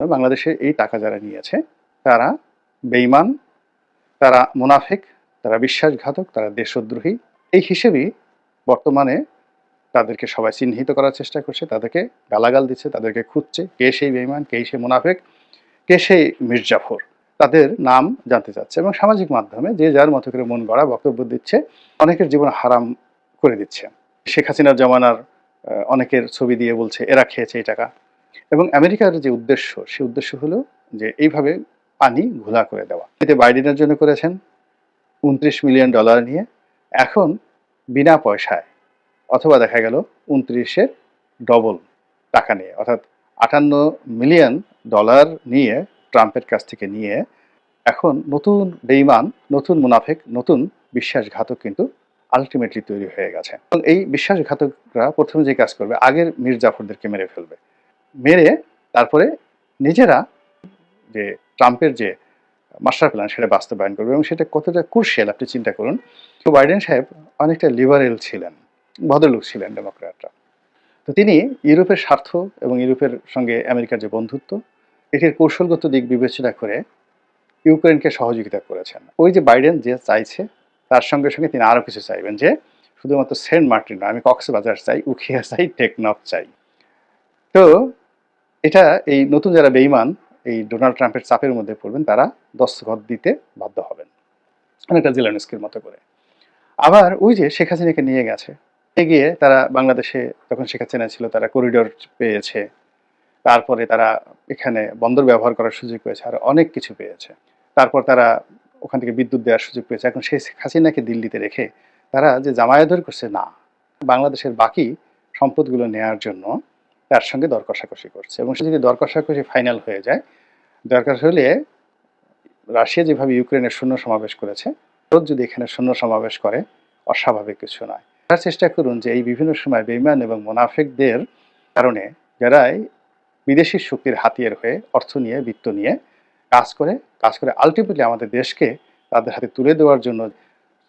বাংলাদেশে এই টাকা যারা নিয়েছে, তারা বেঈমান, তারা মুনাফিক, তারা বিশ্বাসঘাতক, তারা দেশদ্রোহী। এই হিসেবেই বর্তমানে তাদেরকে সবাই চিহ্নিত করার চেষ্টা করছে, তাদেরকে গালাগাল দিচ্ছে, তাদেরকে খুঁজছে কে সেই বেইমান কে সেই মুনাফেক, কে সেই মির্জাফর তাদের নাম জানতে চাচ্ছে এবং সামাজিক মাধ্যমে যে যার মতো করে মন গড়া বক্তব্য দিচ্ছে, অনেকের জীবন হারাম করে দিচ্ছে। শেখ হাসিনার জমানার অনেকের ছবি দিয়ে বলছে, এরা খেয়েছে এই টাকা। এবং আমেরিকার যে উদ্দেশ্য সেই উদ্দেশ্য হলো যে এইভাবে পানি ঘোলা করে দেওয়া। এতে বাইডেনের জন্য করেছেন উনত্রিশ মিলিয়ন ডলার নিয়ে। এখন বিনা পয়সায়, অথবা দেখা গেল উনত্রিশের ডবল টাকা নিয়ে, অর্থাৎ আটান্ন মিলিয়ন ডলার নিয়ে ট্রাম্পের কাছ থেকে নিয়ে এখন নতুন বেইমান, নতুন মুনাফেক, নতুন বিশ্বাসঘাতক কিন্তু আলটিমেটলি তৈরি হয়ে গেছে। এবং এই বিশ্বাসঘাতকরা প্রথমে যে কাজ করবে, আগের মীর জাফরদেরকে মেরে ফেলবে। মেরে তারপরে নিজেরা যে ট্রাম্পের যে মাস্টার প্ল্যান সেটা বাস্তবায়ন করবে এবং সেটা কতটা কুর্শিয়াল আপনি চিন্তা করুন, তো বাইডেন সাহেব অনেকটা লিবারেল ছিলেন, ভদ্রলোক ছিলেন ডেমোক্র্যাটরা তো তিনি ইউরোপের স্বার্থ এবং ইউরোপের সঙ্গে আমেরিকার যে বন্ধুত্ব, এটির কৌশলগত দিক বিবেচনা করে ইউক্রেনকে সহযোগিতা করেছেন। ওই যে বাইডেন যে চাইছে, তার সঙ্গে সঙ্গে তিনি আরও কিছু চাইবেন যে শুধুমাত্র সেন্ট মার্টিন আমি কক্সবাজার চাই, উখিয়া চাই, টেকনফ চাই। তো এটা এই নতুন যারা বেইমান এই ডোনাল্ড ট্রাম্পের চাপের মধ্যে পড়বেন, তারা দস্তখত দিতে বাধ্য হবেন। অনেকটা জেলানস্কির মতো করে। আবার ওই যে শেখ হাসিনাকে নিয়ে গেছে গিয়ে তারা বাংলাদেশে যখন শেখ হাসিনা ছিল, তারা করিডোর পেয়েছে। তারপরে তারা এখানে বন্দর ব্যবহার করার সুযোগ পেয়েছে, আর অনেক কিছু পেয়েছে। তারপর তারা ওখান থেকে বিদ্যুৎ দেওয়ার সুযোগ পেয়েছে। এখন সেই শেখ হাসিনাকে দিল্লিতে রেখে তারা যে জামায়াতের করছে, না। বাংলাদেশের বাকি সম্পদগুলো নেয়ার জন্য তার সঙ্গে দর কষাকষি করছে এবং সে যদি দর কষাকষি ফাইনাল হয়ে যায় দরকার হলে রাশিয়া যেভাবে ইউক্রেনের শূন্য সমাবেশ করেছে, ভারত যদি এখানে শূন্য সমাবেশ করে, অস্বাভাবিক কিছু নয়। তার চেষ্টা করুন যে এই বিভিন্ন সময় বেইমান এবং মোনাফেকদের কারণে যারাই বিদেশি শক্তির হাতিয়ার হয়ে অর্থ নিয়ে, বৃত্ত নিয়ে কাজ করে কাজ করে আলটিমেটলি আমাদের দেশকে তাদের হাতে তুলে দেওয়ার জন্য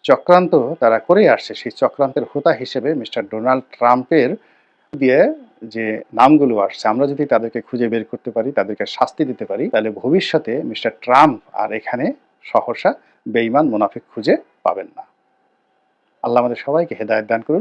চক্রান্ত তারা করে আসছে। সেই চক্রান্তের হোতা হিসেবে মিস্টার ডোনাল্ড ট্রাম্পের দিয়ে যে নামগুলো আসছে, আমরা যদি তাদেরকে খুঁজে বের করতে পারি, তাদেরকে শাস্তি দিতে পারি, তাহলে ভবিষ্যতে মিস্টার ট্রাম্প আর এখানে সহসা বেইমান মুনাফিক খুঁজে পাবেন না। আল্লাহ আমাদের সবাইকে হেদায়ত দান করুন।